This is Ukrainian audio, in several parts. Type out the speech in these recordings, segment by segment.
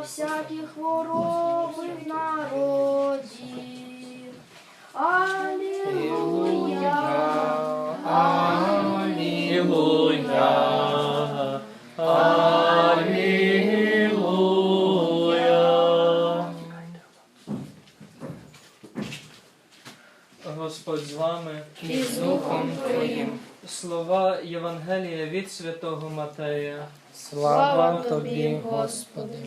всякі хвороби в народі. Алілуя, Алілуя, Алілуя. Господь з вами і з Духом Твоїм. Слова Євангелія від Святого Матея. Слава Тобі, Господи!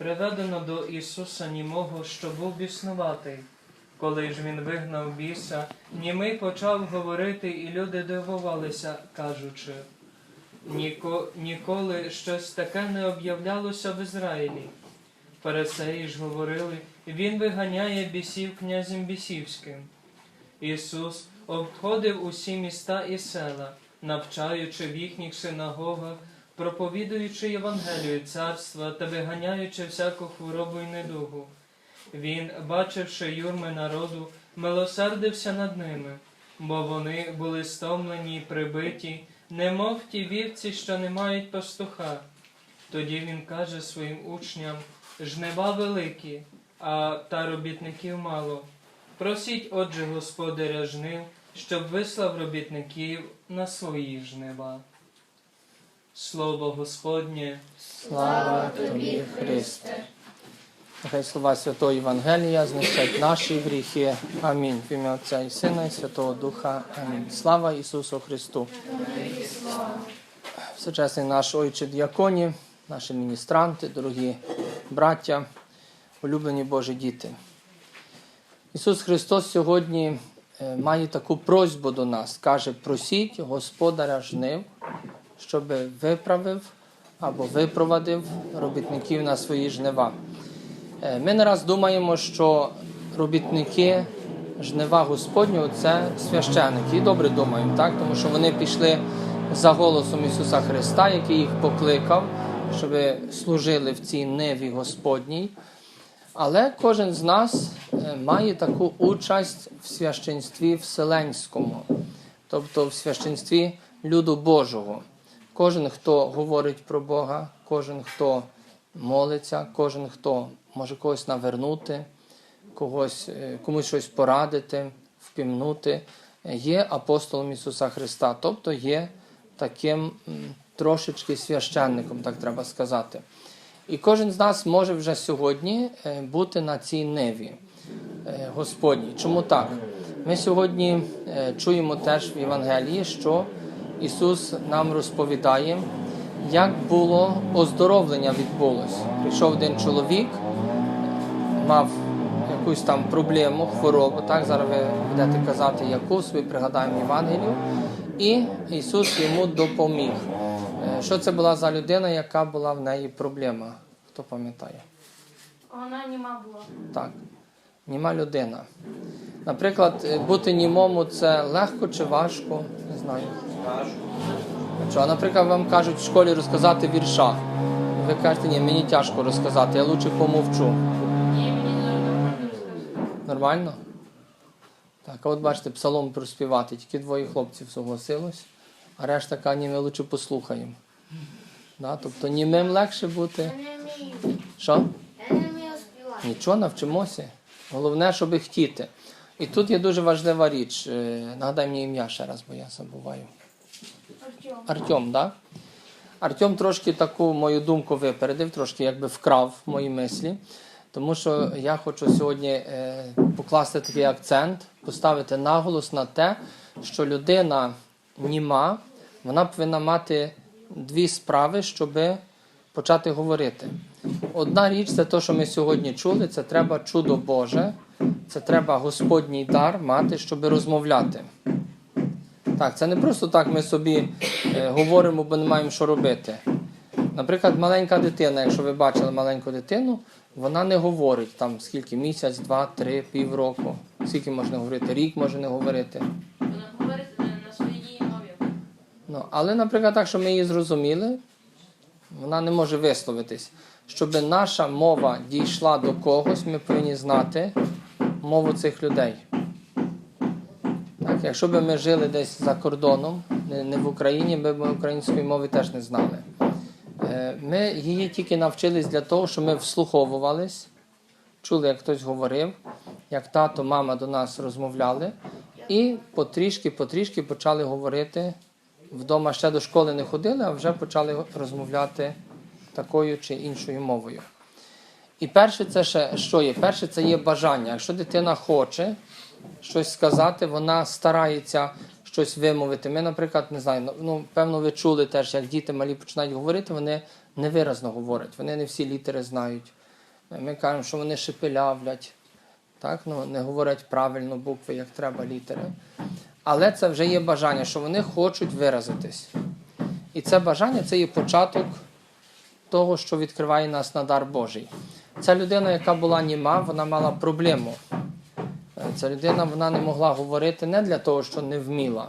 Приведено до Ісуса німого, що був біснуватий. Коли ж він вигнав біса, німий почав говорити, і люди дивувалися, кажучи, «Ніко, ніколи щось таке не об'являлося в Ізраїлі. Фарисеї ж говорили, він виганяє бісів князем бісівським. Ісус обходив усі міста і села, навчаючи в їхніх синагогах, проповідуючи Євангелію царства та виганяючи всяку хворобу й недугу. Він, бачивши юрми народу, милосердився над ними, бо вони були стомлені й прибиті, немов ті вівці, що не мають пастуха. Тоді він каже своїм учням: жнива великі, а та робітників мало. Просіть, отже, господаря жнив, щоб вислав робітників на свої жнива. Слово Господнє. Слава Тобі, Христе. Нехай слова Святого Євангелія знищать наші гріхи. Амінь. В ім'я Отця і Сина і Святого Духа. Амінь. Слава Ісусу Христу. Всечесний наш Ойче Діаконі, наші міністранти, дорогі браття, улюблені Божі діти. Ісус Христос сьогодні е, має таку просьбу до нас. Каже, просіть Господаря жнив, щоб виправив або випровадив робітників на свої жнива. Е, Ми не раз думаємо, що робітники жнива Господнього це священики. І добре думаємо, так? тому що вони пішли за голосом Ісуса Христа, який їх покликав, щоб служили в цій ниві Господній. Але кожен з нас е, має таку участь в священстві вселенському, тобто в священстві люду Божого. Кожен, хто говорить про Бога, кожен, хто молиться, кожен, хто може когось навернути, когось, е, комусь щось порадити, впімнути, є апостолом Ісуса Христа, тобто є таким трошечки священником, так треба сказати. І кожен з нас може вже сьогодні е, бути на цій ниві е, Господній. Чому так? Ми сьогодні чуємо теж в Євангелії, що Ісус нам розповідає, як було оздоровлення відбулось. Прийшов один чоловік, мав якусь там проблему, хворобу. Так, зараз ви будете казати, яку собі пригадаємо Євангелію. І Ісус йому допоміг. Е, Що це була за людина, яка була в неї проблема? Хто пам'ятає? Вона німа була. Так, німа людина. Наприклад, е, бути німому це легко чи важко? Не знаю. А наприклад, вам кажуть в школі розказати вірша. Ви кажете, ні, мені тяжко розказати, я лучше помовчу. Ні, мені нормально. Так, а от бачите, псалом проспівати, тільки двоє хлопців согласилось, а решта каже, ні, ми лучше послухаємо. Да? Тобто німим легше бути. Що? Я не вмію співати. Нічого, навчимося. Головне, щоб хотіти. І тут є дуже важлива річ. Е, Нагадай мені ім'я ще раз, бо я забуваю. Артем. Артем, так? Артем трошки таку мою думку випередив, трошки якби вкрав мої мислі. Тому що я хочу сьогодні е, покласти такий акцент, поставити наголос на те, що людина німа, вона повинна мати дві справи, щоб почати говорити. Одна річ це те, що ми сьогодні чули, це треба чудо Боже, це треба Господній дар мати, щоб розмовляти. Так, це не просто так ми собі е, говоримо, бо не маємо що робити. Наприклад, маленька дитина, якщо ви бачили маленьку дитину, вона не говорить там скільки місяць, два, три, півроку. Скільки можна говорити? Рік може не говорити. Вона говорить на своїй мові. Ну, але, наприклад, так, що ми її зрозуміли, вона не може висловитись. Щоб наша мова дійшла до когось, ми повинні знати мову цих людей. Так, якщо б ми жили десь за кордоном, не, в Україні, ми б української мови теж не знали. Е, Ми її тільки навчились для того, щоб ми вслуховувались, чули, як хтось говорив, як тато, мама до нас розмовляли, і потрішки-потрішки почали говорити. Вдома ще до школи не ходили, а вже почали розмовляти такою чи іншою мовою. І перше, це ще що є? Перше, це є бажання. Якщо дитина хоче щось сказати, вона старається щось вимовити. Ми, наприклад, не знаю, ну певно, ви чули теж, як діти малі починають говорити, вони невиразно говорять, вони не всі літери знають. Ми кажемо, що вони шепелявлять, так? Ну, не говорять правильно букви, як треба літери. Але це вже є бажання, що вони хочуть виразитись. І це бажання це є початок того, що відкриває нас на дар Божий. Ця людина, яка була німа, вона мала проблему. Ця людина вона не могла говорити не для того, що не вміла,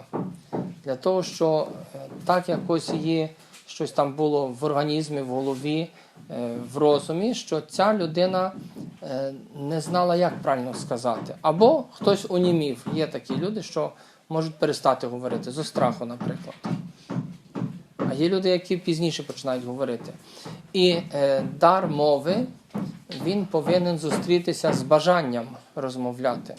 для того, що е, так якось її щось там було в організмі, в голові, е, в розумі, що ця людина е, не знала, як правильно сказати. Або хтось унімів. Є такі люди, що можуть перестати говорити зо страху, наприклад. А є люди, які пізніше починають говорити. І е, дар мови він повинен зустрітися з бажанням розмовляти.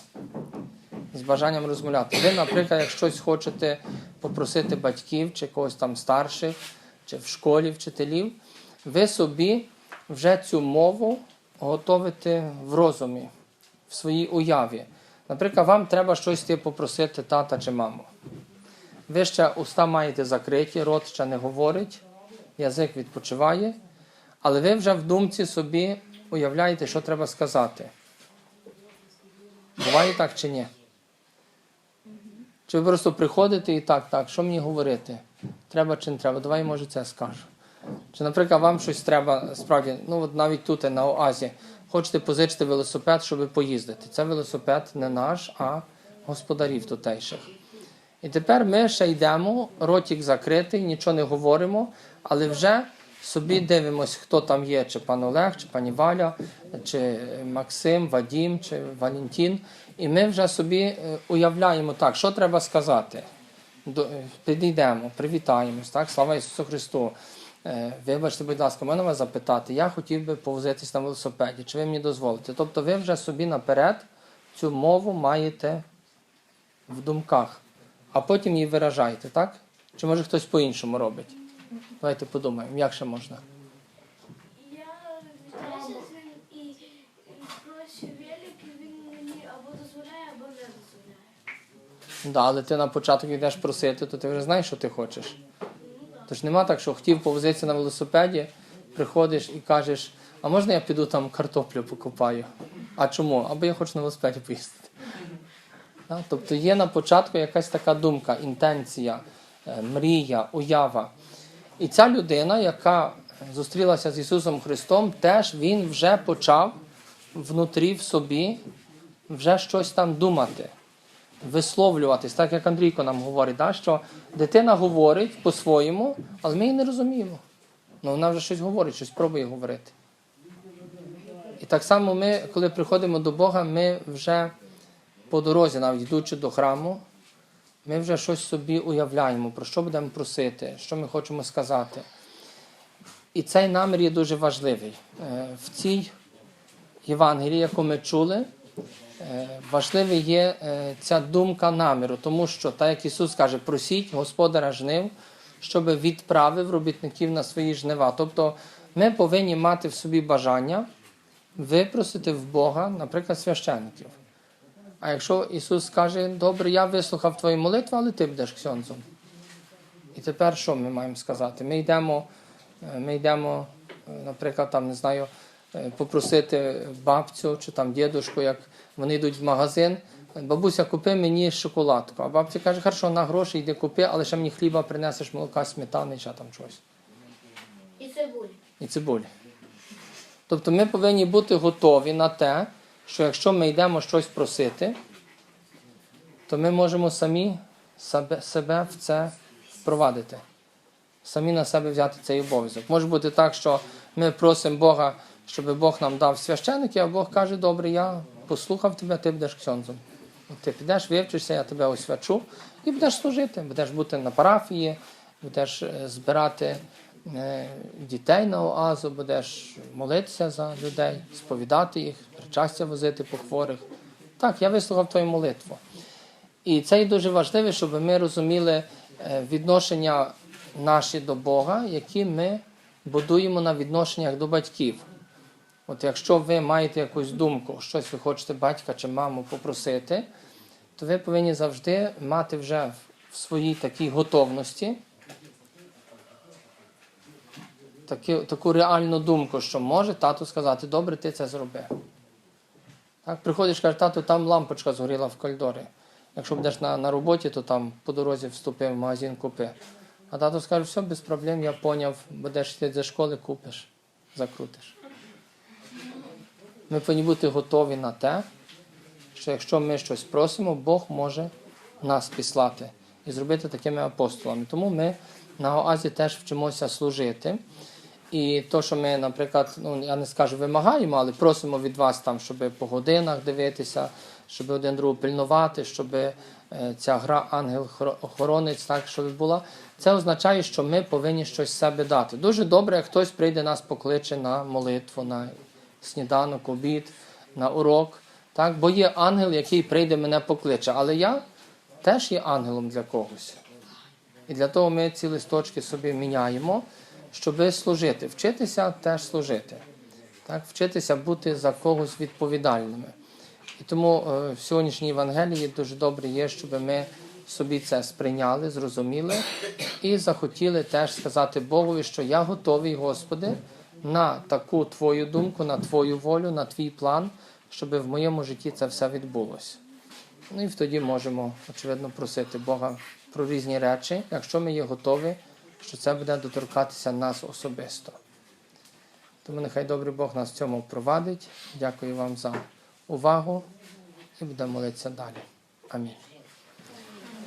З бажанням розмовляти. Ви, наприклад, як щось хочете попросити батьків чи когось там старших, чи в школі вчителів, ви собі вже цю мову готовите в розумі, в своїй уяві. Наприклад, вам треба щось ти попросити тата чи маму. Ви ще уста маєте закриті, рот ще не говорить, язик відпочиває, але ви вже в думці собі уявляєте, що треба сказати. Буває так чи ні? Чи ви просто приходите і так, так, що мені говорити? Треба чи не треба? Давай, може, це скажу. Чи, наприклад, вам щось треба справді, ну от навіть тут на Оазі, хочете позичити велосипед, щоб поїздити. Це велосипед не наш, а господарів тутейших. І тепер ми ще йдемо, ротик закритий, нічого не говоримо, але вже собі дивимось, хто там є, чи пан Олег, чи пані Валя, чи Максим, Вадім, чи Валентин. І ми вже собі е, уявляємо так, що треба сказати. Е, Підійдемо, привітаємось, так? Слава Ісусу Христу. Е, Вибачте, будь ласка, можна вас запитати, я хотів би повозитись на велосипеді, чи ви мені дозволите? Тобто ви вже собі наперед цю мову маєте в думках, а потім її виражаєте, так? Чи може хтось по-іншому робить? Давайте подумаємо, як ще можна. Я вітаюся з ним і, і прошу велик, і він мені або дозволяє, або не дозволяє. Да, але ти на початок йдеш просити, то ти вже знаєш, що ти хочеш. Тож нема так, що хотів повозитися на велосипеді, приходиш і кажеш, а можна я піду там картоплю покупаю? А чому? Або я хочу на велосипеді поїздити. Тобто є на початку якась така думка, інтенція, е, мрія, уява. І ця людина, яка зустрілася з Ісусом Христом, теж він вже почав внутрі в собі вже щось там думати висловлюватись, так як Андрійко нам говорить, да, що дитина говорить по-своєму, але ми її не розуміємо. Ну, вона вже щось говорить, щось пробує говорити. І так само ми, коли приходимо до Бога, ми вже по дорозі, навіть йдучи до храму, ми вже щось собі уявляємо, про що будемо просити, що ми хочемо сказати. І цей намір є дуже важливий. Е, В цій Євангелії, яку ми чули, Е, Важливий є е, ця думка наміру, тому що, так як Ісус каже, просіть Господара жнив, щоб відправив робітників на свої жнива. Тобто ми повинні мати в собі бажання випросити в Бога, наприклад, священників. А якщо Ісус каже, добре, я вислухав твою молитву, але ти будеш ксьонзом. І тепер що ми маємо сказати? Ми йдемо, е, ми йдемо, наприклад, там, не знаю, попросити бабцю чи там дідушку, як вони йдуть в магазин. Бабуся, купи мені шоколадку. А бабця каже, хорошо, на гроші йди купи, але ще мені хліба принесеш молока, сметани, ще там щось. І цибуль. І цибулі. Тобто ми повинні бути готові на те, що якщо ми йдемо щось просити, то ми можемо самі себе, себе в це впровадити. Самі на себе взяти цей обов'язок. Може бути так, що ми просимо Бога, щоб Бог нам дав священики, а Бог каже, добре, я послухав тебе, ти будеш ксьонзом. Ти підеш, вивчишся, я тебе освячу і будеш служити, будеш бути на парафії, будеш е, збирати е, дітей на оазу, будеш молитися за людей, сповідати їх, причастя возити по хворих. Так, я вислухав твою молитву. І це є дуже важливо, щоб ми розуміли е, відношення наші до Бога, які ми будуємо на відношеннях до батьків. От якщо ви маєте якусь думку, щось ви хочете батька чи маму попросити, то ви повинні завжди мати вже в своїй такій готовності такі, таку реальну думку, що може тату сказати, добре, ти це зроби. Так, приходиш, кажеш, тату, там лампочка згоріла в коридорі. Якщо будеш на, на роботі, то там по дорозі вступив в магазин, купи. А тато скаже, все, без проблем, я поняв, будеш йти зі школи, купиш, закрутиш. Ми повинні бути готові на те, що якщо ми щось просимо, Бог може нас післати і зробити такими апостолами. Тому ми на Оазі теж вчимося служити. І то, що ми, наприклад, ну я не скажу вимагаємо, але просимо від вас там, щоб по годинах дивитися, щоб один другого пильнувати, щоб е, ця гра ангел-охоронець так, щоб була. Це означає, що ми повинні щось себе дати. Дуже добре, як хтось прийде нас покличе на молитву, на сніданок, обід, на урок. Так? Бо є ангел, який прийде мене покличе. Але я теж є ангелом для когось. І для того ми ці листочки собі міняємо, щоб служити. Вчитися теж служити. Так? Вчитися бути за когось відповідальними. І тому е, в сьогоднішній Євангелії дуже добре є, щоб ми собі це сприйняли, зрозуміли і захотіли теж сказати Богові, що я готовий, Господи, на таку Твою думку, на Твою волю, на Твій план, щоб в моєму житті це все відбулося. Ну і тоді можемо, очевидно, просити Бога про різні речі, якщо ми є готові, що це буде доторкатися нас особисто. Тому нехай добрий Бог нас в цьому впровадить. Дякую вам за увагу і будемо молитися далі. Амінь.